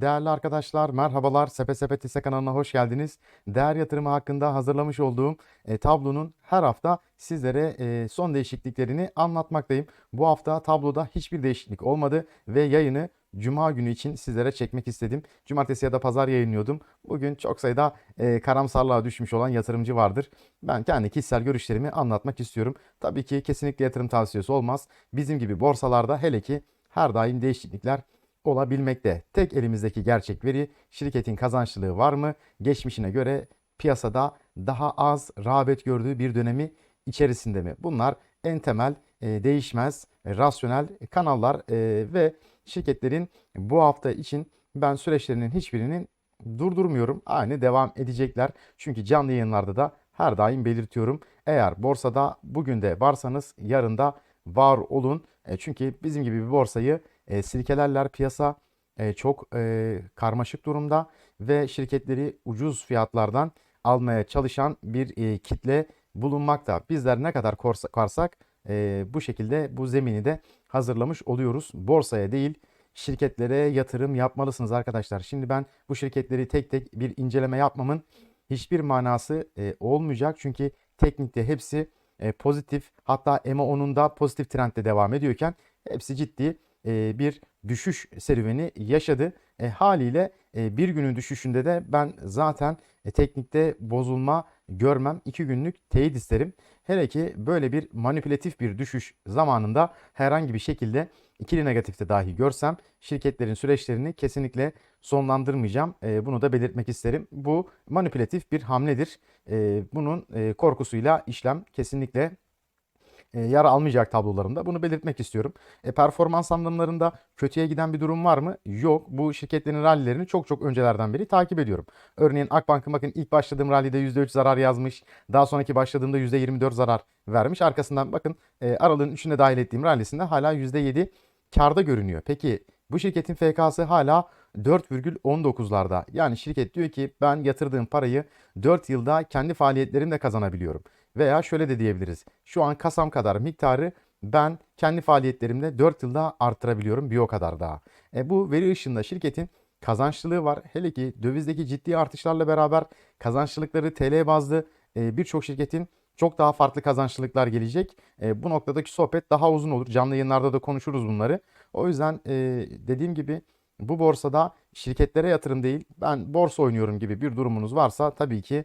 Değerli arkadaşlar, merhabalar. Sepe Sepet Hisse kanalına hoş geldiniz. Değer yatırımı hakkında hazırlamış olduğum e, tablonun her hafta sizlere e, son değişikliklerini anlatmaktayım. Bu hafta tabloda hiçbir değişiklik olmadı ve yayını Cuma günü için sizlere çekmek istedim. Cumartesi ya da pazar yayınlıyordum. Bugün çok sayıda e, karamsarlığa düşmüş olan yatırımcı vardır. Ben kendi kişisel görüşlerimi anlatmak istiyorum. Tabii ki kesinlikle yatırım tavsiyesi olmaz. Bizim gibi borsalarda hele ki her daim değişiklikler olabilmekte. Tek elimizdeki gerçek veri şirketin kazançlılığı var mı? Geçmişine göre piyasada daha az rağbet gördüğü bir dönemi içerisinde mi? Bunlar en temel e, değişmez e, rasyonel kanallar e, ve şirketlerin bu hafta için ben süreçlerinin hiçbirinin durdurmuyorum. Aynı devam edecekler. Çünkü canlı yayınlarda da her daim belirtiyorum. Eğer borsada bugün de varsanız yarın da var olun. Çünkü bizim gibi bir borsayı e, silkelerler piyasa e, çok e, karmaşık durumda ve şirketleri ucuz fiyatlardan almaya çalışan bir e, kitle bulunmakta. Bizler ne kadar korsa- korsak e, bu şekilde bu zemini de hazırlamış oluyoruz. Borsaya değil şirketlere yatırım yapmalısınız arkadaşlar. Şimdi ben bu şirketleri tek tek bir inceleme yapmamın hiçbir manası e, olmayacak. Çünkü teknikte hepsi e, pozitif hatta EMA 10'un da pozitif trendde devam ediyorken hepsi ciddi e, bir düşüş serüveni yaşadı. E, haliyle e, bir günün düşüşünde de ben zaten e, teknikte bozulma görmem. iki günlük teyit isterim. Hele ki böyle bir manipülatif bir düşüş zamanında herhangi bir şekilde ikili negatifte dahi görsem şirketlerin süreçlerini kesinlikle sonlandırmayacağım. E, bunu da belirtmek isterim. Bu manipülatif bir hamledir. E, bunun e, korkusuyla işlem kesinlikle yer almayacak tablolarımda. Bunu belirtmek istiyorum. E, performans anlamlarında kötüye giden bir durum var mı? Yok. Bu şirketlerin rallilerini çok çok öncelerden beri takip ediyorum. Örneğin Akbank'ın bakın ilk başladığım rallide %3 zarar yazmış. Daha sonraki başladığımda %24 zarar vermiş. Arkasından bakın e, aralığın 3'üne dahil ettiğim rallisinde hala %7 karda görünüyor. Peki bu şirketin FK'sı hala 4,19'larda. Yani şirket diyor ki ben yatırdığım parayı 4 yılda kendi faaliyetlerimle kazanabiliyorum. Veya şöyle de diyebiliriz. Şu an kasam kadar miktarı ben kendi faaliyetlerimle 4 yılda arttırabiliyorum bir o kadar daha. E, bu veri ışığında şirketin kazançlılığı var. Hele ki dövizdeki ciddi artışlarla beraber kazançlılıkları TL bazlı e, birçok şirketin çok daha farklı kazançlılıklar gelecek. E, bu noktadaki sohbet daha uzun olur. Canlı yayınlarda da konuşuruz bunları. O yüzden e, dediğim gibi bu borsada şirketlere yatırım değil ben borsa oynuyorum gibi bir durumunuz varsa tabii ki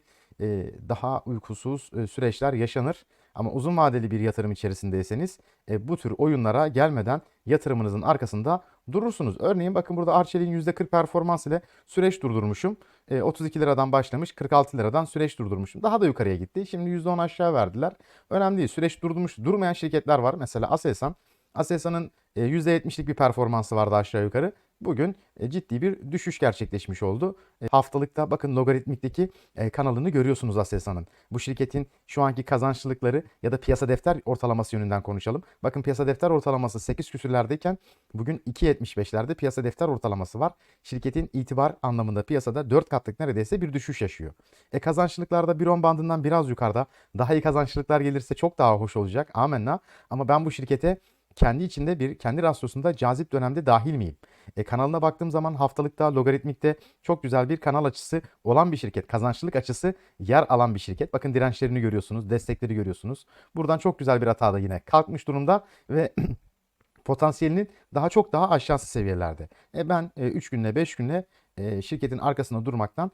daha uykusuz e, süreçler yaşanır. Ama uzun vadeli bir yatırım içerisindeyseniz e, bu tür oyunlara gelmeden yatırımınızın arkasında durursunuz. Örneğin bakın burada Arçelik'in %40 performans ile süreç durdurmuşum. E, 32 liradan başlamış 46 liradan süreç durdurmuşum. Daha da yukarıya gitti. Şimdi %10 aşağı verdiler. Önemli değil. Süreç durdurmuş. Durmayan şirketler var. Mesela Aselsan. Aselsan'ın e, %70'lik bir performansı vardı aşağı yukarı. Bugün e, ciddi bir düşüş gerçekleşmiş oldu. E, Haftalıkta bakın logaritmikteki e, kanalını görüyorsunuz Aselsan'ın. Bu şirketin şu anki kazançlılıkları ya da piyasa defter ortalaması yönünden konuşalım. Bakın piyasa defter ortalaması 8 küsürlerdeyken bugün 2.75'lerde piyasa defter ortalaması var. Şirketin itibar anlamında piyasada 4 katlık neredeyse bir düşüş yaşıyor. E kazançlılıklarda 1.10 bandından biraz yukarıda. Daha iyi kazançlılıklar gelirse çok daha hoş olacak. Amenna. Ama ben bu şirkete kendi içinde bir kendi rasyosunda cazip dönemde dahil miyim? E, kanalına baktığım zaman haftalıkta logaritmikte çok güzel bir kanal açısı olan bir şirket. Kazançlılık açısı yer alan bir şirket. Bakın dirençlerini görüyorsunuz, destekleri görüyorsunuz. Buradan çok güzel bir hata da yine kalkmış durumda ve potansiyelinin daha çok daha aşağısı seviyelerde. E ben 3 günle 5 günle e, şirketin arkasında durmaktan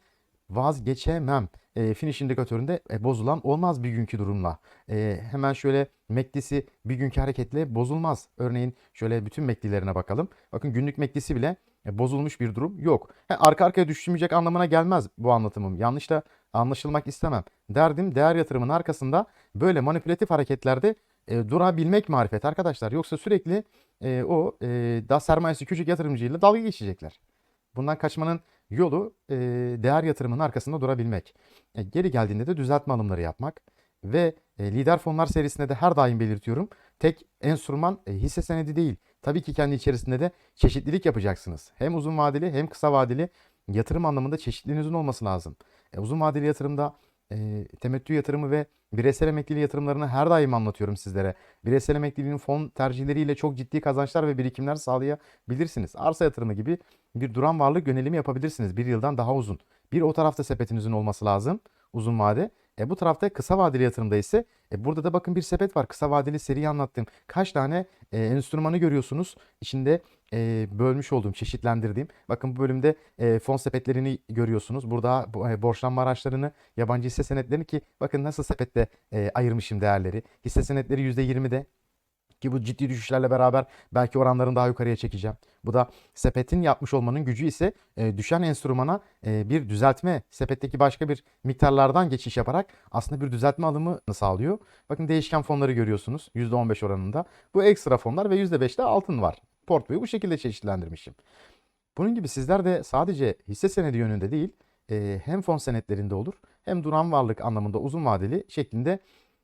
vazgeçemem. E, finish indikatöründe e, bozulan olmaz bir günkü durumla. E, hemen şöyle MACD'si bir günkü hareketle bozulmaz. Örneğin şöyle bütün MACD'lerine bakalım. Bakın günlük MACD'si bile e, bozulmuş bir durum yok. He, arka arkaya düşmeyecek anlamına gelmez bu anlatımım. Yanlış da anlaşılmak istemem. Derdim değer yatırımın arkasında böyle manipülatif hareketlerde e, durabilmek marifet arkadaşlar. Yoksa sürekli e, o e, daha sermayesi küçük yatırımcıyla dalga geçecekler. Bundan kaçmanın yolu e, değer yatırımının arkasında durabilmek. E, geri geldiğinde de düzeltme alımları yapmak ve e, lider fonlar serisinde de her daim belirtiyorum. Tek enstrüman e, hisse senedi değil. Tabii ki kendi içerisinde de çeşitlilik yapacaksınız. Hem uzun vadeli hem kısa vadeli yatırım anlamında çeşitliliğinizin olması lazım. E, uzun vadeli yatırımda e, temettü yatırımı ve bireysel emekliliği yatırımlarını her daim anlatıyorum sizlere. Bireysel emekliliğin fon tercihleriyle çok ciddi kazançlar ve birikimler sağlayabilirsiniz. Arsa yatırımı gibi bir duran varlık yönelimi yapabilirsiniz. Bir yıldan daha uzun. Bir o tarafta sepetinizin olması lazım uzun vade. E, bu tarafta kısa vadeli yatırımda ise e, burada da bakın bir sepet var. Kısa vadeli seri anlattığım kaç tane e, enstrümanı görüyorsunuz. İçinde e, bölmüş olduğum, çeşitlendirdiğim. Bakın bu bölümde e, fon sepetlerini görüyorsunuz. Burada bu, e, borçlanma araçlarını, yabancı hisse senetlerini ki bakın nasıl sepette e, ayırmışım değerleri. Hisse senetleri %20'de ki bu ciddi düşüşlerle beraber belki oranların daha yukarıya çekeceğim. Bu da sepetin yapmış olmanın gücü ise e, düşen enstrümana e, bir düzeltme, sepetteki başka bir miktarlardan geçiş yaparak aslında bir düzeltme alımı sağlıyor. Bakın değişken fonları görüyorsunuz %15 oranında. Bu ekstra fonlar ve %5'te altın var. Portföyü bu şekilde çeşitlendirmişim. Bunun gibi sizler de sadece hisse senedi yönünde değil, e, hem fon senetlerinde olur hem duran varlık anlamında uzun vadeli şeklinde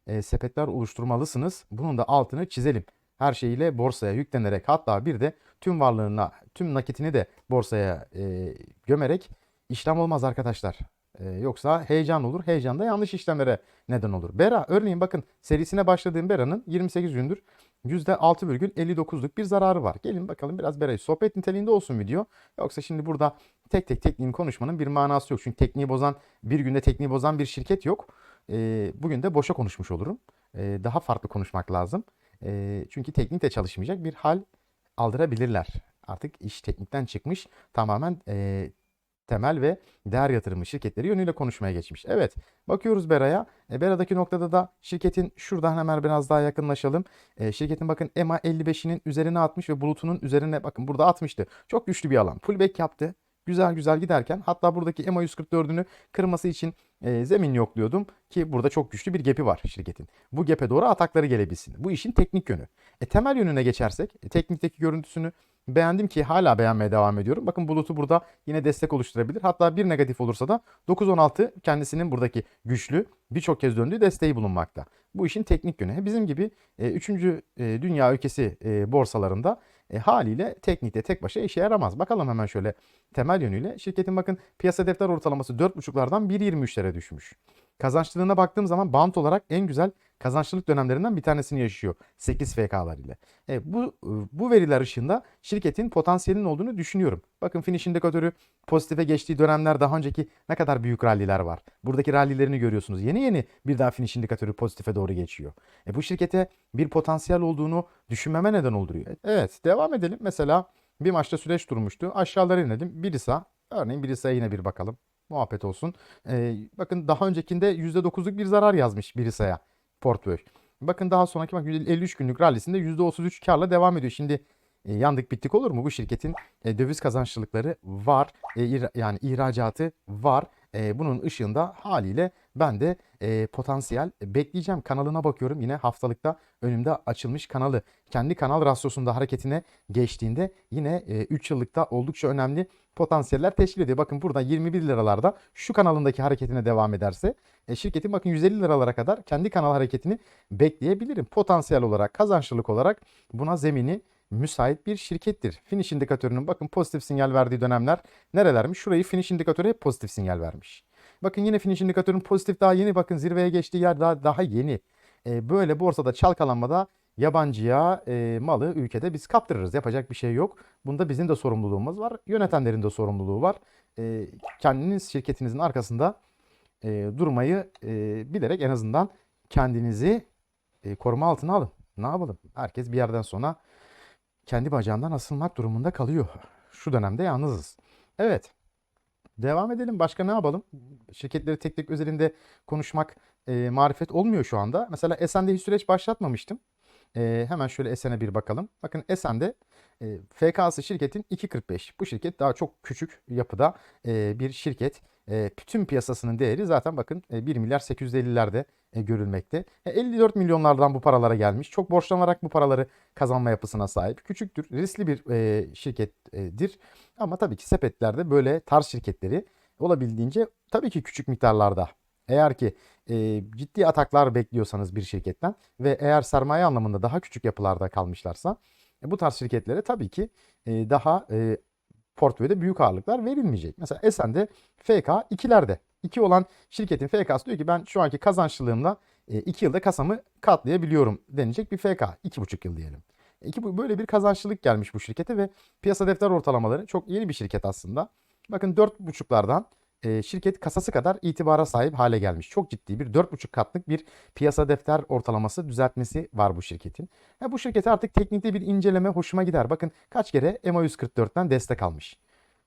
e, sepetler oluşturmalısınız. Bunun da altını çizelim. Her şeyiyle borsaya yüklenerek hatta bir de tüm varlığına, tüm nakitini de borsaya e, gömerek işlem olmaz arkadaşlar. E, yoksa heyecan olur. Heyecan da yanlış işlemlere neden olur. Bera örneğin bakın serisine başladığım Bera'nın 28 gündür %6,59'luk bir zararı var. Gelin bakalım biraz Bera'yı sohbet niteliğinde olsun video. Yoksa şimdi burada tek tek tekniğini konuşmanın bir manası yok. Çünkü tekniği bozan bir günde tekniği bozan bir şirket yok. E, bugün de boşa konuşmuş olurum. E, daha farklı konuşmak lazım. E, çünkü teknikle çalışmayacak bir hal aldırabilirler. Artık iş teknikten çıkmış. Tamamen e, temel ve değer yatırımı şirketleri yönüyle konuşmaya geçmiş. Evet bakıyoruz Bera'ya. E, Bera'daki noktada da şirketin şuradan hemen biraz daha yakınlaşalım. E, şirketin bakın EMA 55'inin üzerine atmış ve bulutunun üzerine bakın burada atmıştı. Çok güçlü bir alan. Pullback yaptı. Güzel güzel giderken hatta buradaki EMA 144'ünü kırması için e, zemin yokluyordum ki burada çok güçlü bir gap'i var şirketin. Bu gap'e doğru atakları gelebilsin. Bu işin teknik yönü. E, temel yönüne geçersek e, teknikteki görüntüsünü beğendim ki hala beğenmeye devam ediyorum. Bakın bulutu burada yine destek oluşturabilir. Hatta bir negatif olursa da 9-16 kendisinin buradaki güçlü birçok kez döndüğü desteği bulunmakta. Bu işin teknik yönü. Bizim gibi 3. E, e, dünya ülkesi e, borsalarında e, haliyle teknikte tek başa işe yaramaz. Bakalım hemen şöyle temel yönüyle. Şirketin bakın piyasa defter ortalaması 4.5'lardan 1.23'lere düşmüş. Kazançlılığına baktığım zaman bant olarak en güzel kazançlılık dönemlerinden bir tanesini yaşıyor 8 FK'lar ile. E, bu bu veriler ışığında şirketin potansiyelinin olduğunu düşünüyorum. Bakın finish indikatörü pozitife geçtiği dönemler daha önceki ne kadar büyük ralliler var. Buradaki rallilerini görüyorsunuz. Yeni yeni bir daha finish indikatörü pozitife doğru geçiyor. E, bu şirkete bir potansiyel olduğunu düşünmeme neden oluyor. Evet devam edelim. Mesela bir maçta süreç durmuştu. Aşağılara inelim. Birisa örneğin Birisa'ya yine bir bakalım. Muhabbet olsun. Ee, bakın daha öncekinde %9'luk bir zarar yazmış Birisa'ya portföy. Bakın daha sonraki bak 53 günlük rallisinde %33 karla devam ediyor. Şimdi e, yandık bittik olur mu? Bu şirketin e, döviz kazançlılıkları var. E, ira, yani ihracatı var. E, bunun ışığında haliyle ben de e, potansiyel bekleyeceğim. Kanalına bakıyorum yine haftalıkta önümde açılmış kanalı. Kendi kanal rasyosunda hareketine geçtiğinde yine e, 3 yıllıkta oldukça önemli potansiyeller teşkil ediyor. Bakın burada 21 liralarda şu kanalındaki hareketine devam ederse e, şirketin bakın 150 liralara kadar kendi kanal hareketini bekleyebilirim. Potansiyel olarak kazançlılık olarak buna zemini müsait bir şirkettir. Finish indikatörünün bakın pozitif sinyal verdiği dönemler nerelermiş? Şurayı finish indikatörü hep pozitif sinyal vermiş. Bakın yine finish indikatörün pozitif daha yeni bakın zirveye geçtiği yer daha, daha yeni. E, böyle borsada çalkalanmada yabancıya e, malı ülkede biz kaptırırız. Yapacak bir şey yok. Bunda bizim de sorumluluğumuz var. Yönetenlerin de sorumluluğu var. E, kendiniz şirketinizin arkasında e, durmayı e, bilerek en azından kendinizi e, koruma altına alın. Ne yapalım? Herkes bir yerden sonra kendi bacağından asılmak durumunda kalıyor. Şu dönemde yalnızız. Evet. Devam edelim. Başka ne yapalım? Şirketleri tek tek özelinde konuşmak e, marifet olmuyor şu anda. Mesela Esen'de hiç süreç başlatmamıştım. E, hemen şöyle Esen'e bir bakalım. Bakın Esen'de e, FK'sı şirketin 2.45. Bu şirket daha çok küçük yapıda e, bir şirket. E, bütün piyasasının değeri zaten bakın e, 1 milyar 850'lerde e, görülmekte. E, 54 milyonlardan bu paralara gelmiş. Çok borçlanarak bu paraları kazanma yapısına sahip. Küçüktür, riskli bir e, şirkettir. Ama tabii ki sepetlerde böyle tarz şirketleri olabildiğince tabii ki küçük miktarlarda eğer ki e, ciddi ataklar bekliyorsanız bir şirketten ve eğer sermaye anlamında daha küçük yapılarda kalmışlarsa e, bu tarz şirketlere tabii ki e, daha e, portföyde büyük ağırlıklar verilmeyecek. Mesela Esen'de FK 2'lerde 2 olan şirketin FK'sı diyor ki ben şu anki kazançlılığımla 2 yılda kasamı katlayabiliyorum denilecek bir FK. 2,5 yıl diyelim. İki, bu- böyle bir kazançlılık gelmiş bu şirkete ve piyasa defter ortalamaları çok yeni bir şirket aslında. Bakın 4,5'lardan e, şirket kasası kadar itibara sahip hale gelmiş. Çok ciddi bir 4,5 katlık bir piyasa defter ortalaması düzeltmesi var bu şirketin. Ha, bu şirkete artık teknikte bir inceleme hoşuma gider. Bakın kaç kere EMA 144'ten destek almış.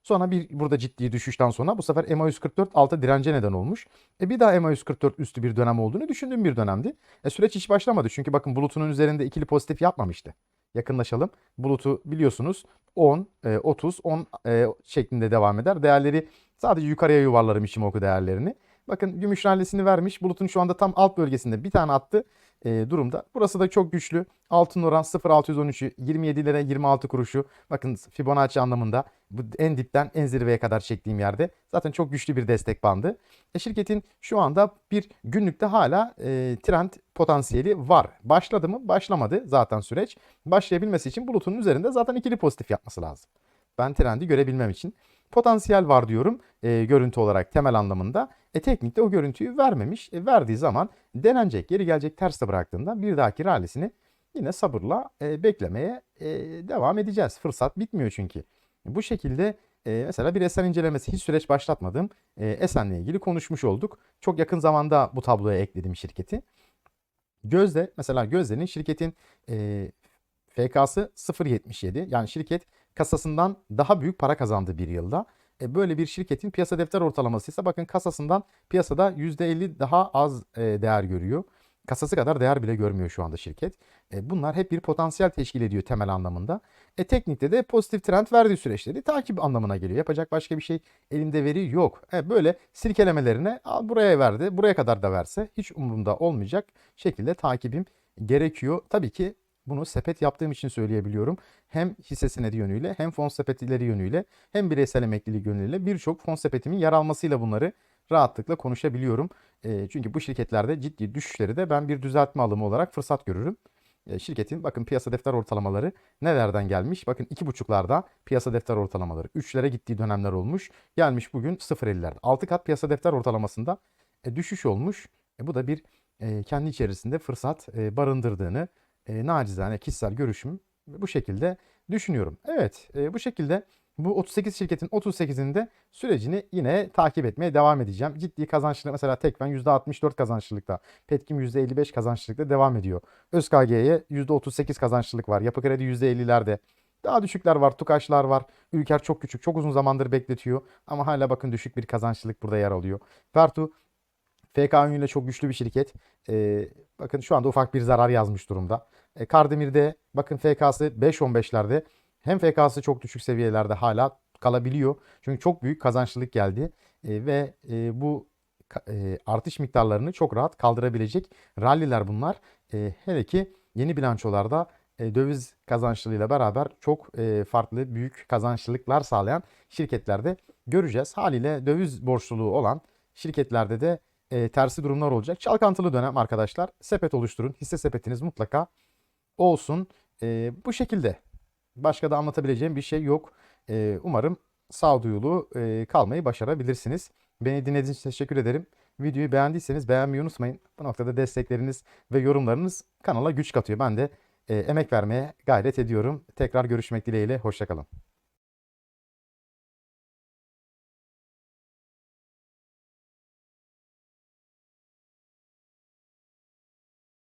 Sonra bir burada ciddi düşüşten sonra bu sefer EMA 144 alta dirence neden olmuş. E bir daha EMA 144 üstü bir dönem olduğunu düşündüğüm bir dönemdi. E süreç hiç başlamadı çünkü bakın bulutunun üzerinde ikili pozitif yapmamıştı. Yakınlaşalım. Bulutu biliyorsunuz 10, e, 30, 10 e, şeklinde devam eder. Değerleri sadece yukarıya yuvarlarım Ishimoku değerlerini. Bakın gümüş rallisini vermiş. Bulutun şu anda tam alt bölgesinde bir tane attı e, durumda. Burası da çok güçlü. Altın oran 0.613'ü 27 lira 26 kuruşu. Bakın Fibonacci anlamında bu en dipten en zirveye kadar çektiğim yerde zaten çok güçlü bir destek bandı. E, şirketin şu anda bir günlükte hala e, trend potansiyeli var. Başladı mı? Başlamadı zaten süreç. Başlayabilmesi için bulutunun üzerinde zaten ikili pozitif yapması lazım. Ben trendi görebilmem için potansiyel var diyorum e, görüntü olarak temel anlamında. E teknikte o görüntüyü vermemiş. E, verdiği zaman denenecek, geri gelecek terste bıraktığında bir dahaki rallisini yine sabırla e, beklemeye e, devam edeceğiz. Fırsat bitmiyor çünkü. Bu şekilde e, mesela bir Esen incelemesi hiç süreç başlatmadım. E, Esen'le ilgili konuşmuş olduk. Çok yakın zamanda bu tabloya ekledim şirketi. Gözde mesela Gözde'nin şirketin e, FK'sı 0.77 yani şirket kasasından daha büyük para kazandı bir yılda. E, böyle bir şirketin piyasa defter ortalaması ise bakın kasasından piyasada %50 daha az e, değer görüyor. Kasası kadar değer bile görmüyor şu anda şirket. E, bunlar hep bir potansiyel teşkil ediyor temel anlamında. E, teknikte de pozitif trend verdiği süreçleri takip anlamına geliyor. Yapacak başka bir şey elimde veri yok. E, böyle silkelemelerine al buraya verdi, buraya kadar da verse hiç umurumda olmayacak şekilde takibim gerekiyor. Tabii ki bunu sepet yaptığım için söyleyebiliyorum. Hem hisse senedi yönüyle hem fon sepetleri yönüyle hem bireysel emeklilik yönüyle birçok fon sepetimin yer almasıyla bunları rahatlıkla konuşabiliyorum. E, çünkü bu şirketlerde ciddi düşüşleri de ben bir düzeltme alımı olarak fırsat görürüm. E, şirketin bakın piyasa defter ortalamaları nelerden gelmiş? Bakın 2,5'larda piyasa defter ortalamaları 3'lere gittiği dönemler olmuş. Gelmiş bugün 0.50'lerde. 6 kat piyasa defter ortalamasında e, düşüş olmuş. E, bu da bir e, kendi içerisinde fırsat e, barındırdığını e, nacizane kişisel görüşüm bu şekilde düşünüyorum. Evet e, bu şekilde bu 38 şirketin 38'inde sürecini yine takip etmeye devam edeceğim. Ciddi kazançlı mesela Tekfen %64 kazançlılıkta, Petkim %55 kazançlılıkta devam ediyor. ÖSKG'ye %38 kazançlılık var. Yapı Kredi %50'lerde. Daha düşükler var, Tukaşlar var. Ülker çok küçük, çok uzun zamandır bekletiyor. Ama hala bakın düşük bir kazançlılık burada yer alıyor. Vertu FK yönüyle çok güçlü bir şirket. Ee, bakın şu anda ufak bir zarar yazmış durumda. E, Kardemir'de bakın FK'sı 5.15'lerde. Hem FK'sı çok düşük seviyelerde hala kalabiliyor. Çünkü çok büyük kazançlılık geldi. E, ve e, bu e, artış miktarlarını çok rahat kaldırabilecek ralliler bunlar. E, hele ki yeni bilançolarda e, döviz kazançlılığıyla beraber çok e, farklı büyük kazançlılıklar sağlayan şirketlerde göreceğiz. Haliyle döviz borçluluğu olan şirketlerde de e, tersi durumlar olacak. Çalkantılı dönem arkadaşlar. Sepet oluşturun. Hisse sepetiniz mutlaka olsun. E, bu şekilde. Başka da anlatabileceğim bir şey yok. E, umarım sağduyulu e, kalmayı başarabilirsiniz. Beni dinlediğiniz için teşekkür ederim. Videoyu beğendiyseniz beğenmeyi unutmayın. Bu noktada destekleriniz ve yorumlarınız kanala güç katıyor. Ben de e, emek vermeye gayret ediyorum. Tekrar görüşmek dileğiyle. Hoşçakalın.